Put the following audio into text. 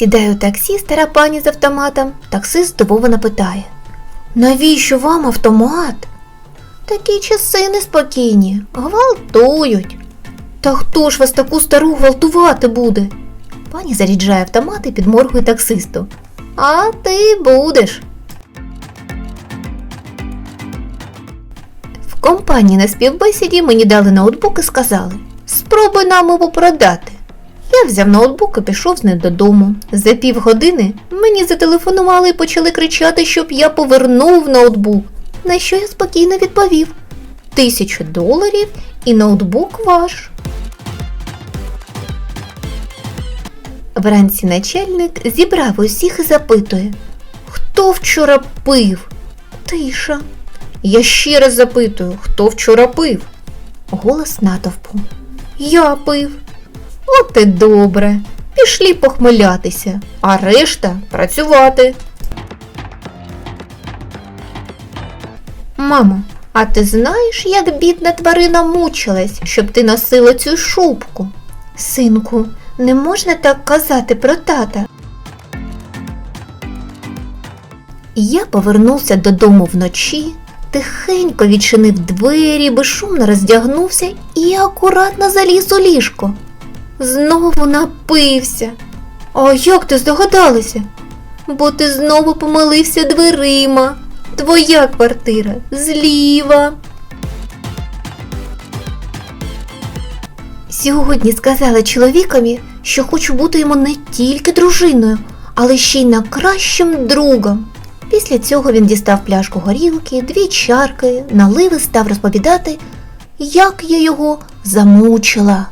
Сідає у таксі стара пані з автоматом, таксист здивовано питає. Навіщо вам автомат? Такі часи неспокійні, гвалтують. Та хто ж вас таку стару гвалтувати буде? Пані заряджає автомат і підморгує таксисту. А ти будеш. В компанії на співбесіді мені дали ноутбук і сказали: спробуй нам його продати. Я взяв ноутбук і пішов з ним додому. За півгодини мені зателефонували і почали кричати, щоб я повернув ноутбук. На що я спокійно відповів: тисячу доларів і ноутбук ваш. Вранці начальник зібрав усіх і запитує, хто вчора пив? Тиша. Я ще раз запитую, хто вчора пив? Голос натовпу. Я пив. От і добре. Пішлі похмелятися, а решта працювати. Мамо, а ти знаєш, як бідна тварина мучилась, щоб ти носила цю шубку? Синку, не можна так казати про тата. Я повернувся додому вночі, тихенько відчинив двері, безшумно роздягнувся і акуратно заліз у ліжко. Знову напився. А як ти здогадалася? Бо ти знову помилився дверима. Твоя квартира зліва. Сьогодні сказала чоловікові, що хочу бути йому не тільки дружиною, але ще й найкращим другом. Після цього він дістав пляшку горілки, дві чарки, налив і став розповідати, як я його замучила.